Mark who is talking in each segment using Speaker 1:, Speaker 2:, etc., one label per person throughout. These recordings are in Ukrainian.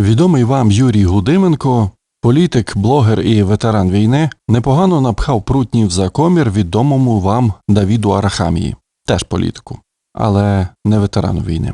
Speaker 1: Відомий вам Юрій Гудименко, політик, блогер і ветеран війни, непогано напхав прутнів за комір відомому вам Давіду Арахамії, теж політику, але не ветерану війни.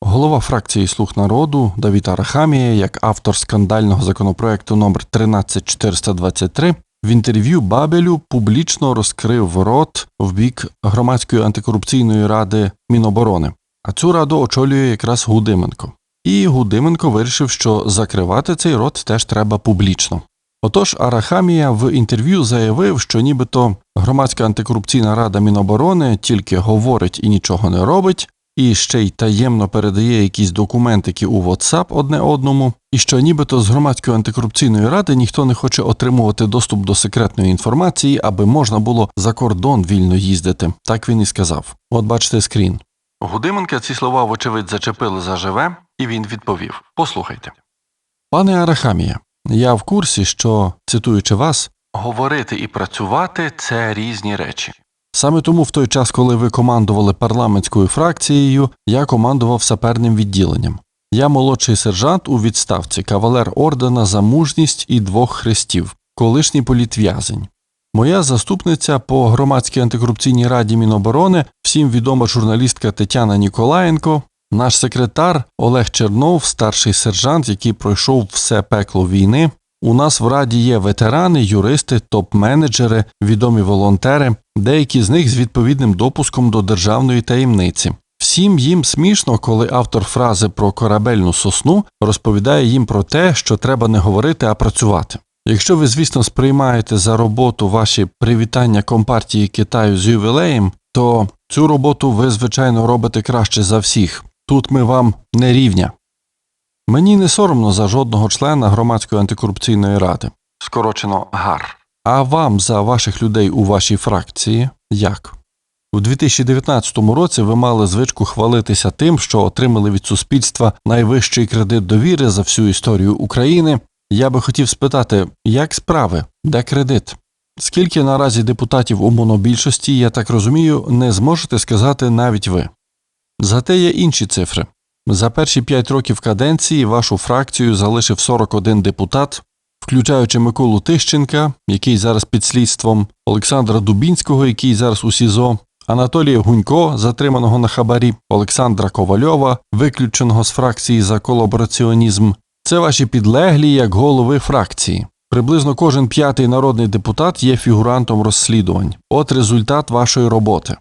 Speaker 1: Голова фракції Слуг народу Давід Арахамія, як автор скандального законопроекту номер 13423, в інтерв'ю Бабелю публічно розкрив рот в бік громадської антикорупційної ради Міноборони. А цю раду очолює якраз Гудименко. І Гудименко вирішив, що закривати цей рот теж треба публічно. Отож, Арахамія в інтерв'ю заявив, що нібито громадська антикорупційна рада Міноборони тільки говорить і нічого не робить, і ще й таємно передає якісь документики у WhatsApp одне одному, і що нібито з громадської антикорупційної ради ніхто не хоче отримувати доступ до секретної інформації, аби можна було за кордон вільно їздити. Так він і сказав. От бачите скрін. Гудименка ці слова, вочевидь, зачепили заживе, і він відповів: Послухайте. Пане Арахамія, я в курсі, що, цитуючи вас, говорити і працювати це різні речі. Саме тому в той час, коли ви командували парламентською фракцією, я командував саперним відділенням. Я молодший сержант у відставці, кавалер ордена за мужність і двох хрестів, колишній політв'язень. Моя заступниця по громадській антикорупційній раді Міноборони, всім відома журналістка Тетяна Ніколаєнко, наш секретар Олег Чернов, старший сержант, який пройшов все пекло війни. У нас в раді є ветерани, юристи, топ-менеджери, відомі волонтери, деякі з них з відповідним допуском до державної таємниці. Всім їм смішно, коли автор фрази про корабельну сосну розповідає їм про те, що треба не говорити, а працювати. Якщо ви, звісно, сприймаєте за роботу ваші привітання компартії Китаю з ювілеєм, то цю роботу ви, звичайно, робите краще за всіх. Тут ми вам не рівня. Мені не соромно за жодного члена громадської антикорупційної ради, скорочено ГАР. А вам за ваших людей у вашій фракції як? У 2019 році ви мали звичку хвалитися тим, що отримали від суспільства найвищий кредит довіри за всю історію України. Я би хотів спитати, як справи, де кредит? Скільки наразі депутатів у монобільшості, я так розумію, не зможете сказати навіть ви. Зате є інші цифри. За перші 5 років каденції вашу фракцію залишив 41 депутат, включаючи Миколу Тищенка, який зараз під слідством, Олександра Дубінського, який зараз у СІЗО, Анатолія Гунько, затриманого на хабарі, Олександра Ковальова, виключеного з фракції за колабораціонізм. Це ваші підлеглі як голови фракції. Приблизно кожен п'ятий народний депутат є фігурантом розслідувань. От результат вашої роботи.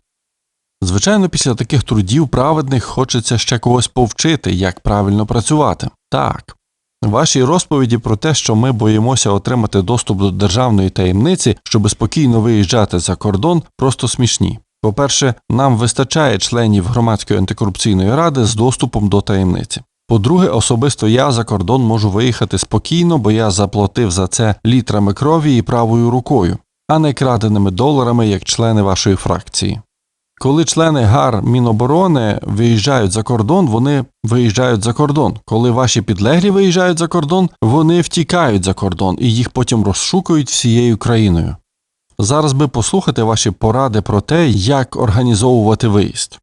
Speaker 1: Звичайно, після таких трудів праведних хочеться ще когось повчити, як правильно працювати. Так. Ваші розповіді про те, що ми боїмося отримати доступ до державної таємниці, щоб спокійно виїжджати за кордон, просто смішні. По-перше, нам вистачає членів громадської антикорупційної ради з доступом до таємниці. По-друге, особисто я за кордон можу виїхати спокійно, бо я заплатив за це літрами крові і правою рукою, а не краденими доларами як члени вашої фракції. Коли члени ГАР Міноборони виїжджають за кордон, вони виїжджають за кордон. Коли ваші підлеглі виїжджають за кордон, вони втікають за кордон і їх потім розшукують всією країною. Зараз би послухати ваші поради про те, як організовувати виїзд.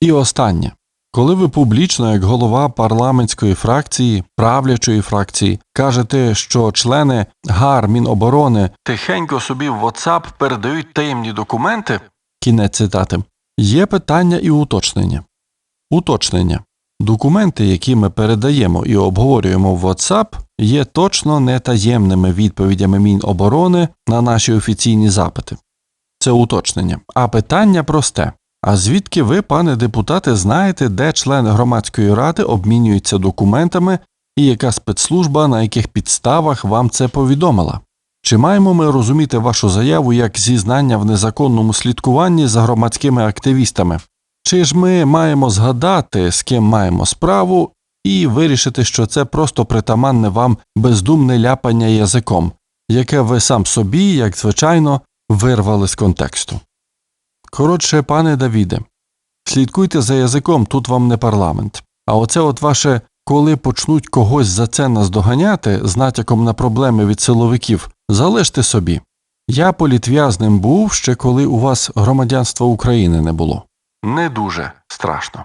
Speaker 1: І останнє. Коли ви публічно, як голова парламентської фракції, правлячої фракції, кажете, що члени ГАР Міноборони тихенько собі в WhatsApp передають таємні документи, кінець цитати, є питання і уточнення. Уточнення. Документи, які ми передаємо і обговорюємо в WhatsApp, є точно не таємними відповідями Міноборони на наші офіційні запити. Це уточнення. А питання просте. А звідки ви, пане депутате, знаєте, де члени громадської ради обмінюються документами і яка спецслужба на яких підставах вам це повідомила? Чи маємо ми розуміти вашу заяву як зізнання в незаконному слідкуванні за громадськими активістами? Чи ж ми маємо згадати, з ким маємо справу, і вирішити, що це просто притаманне вам бездумне ляпання язиком, яке ви сам собі, як звичайно, вирвали з контексту? Коротше, пане Давіде, слідкуйте за язиком, тут вам не парламент. А оце от ваше, коли почнуть когось за це наздоганяти з натяком на проблеми від силовиків, залиште собі. Я політв'язним був ще коли у вас громадянства України не було. Не дуже страшно.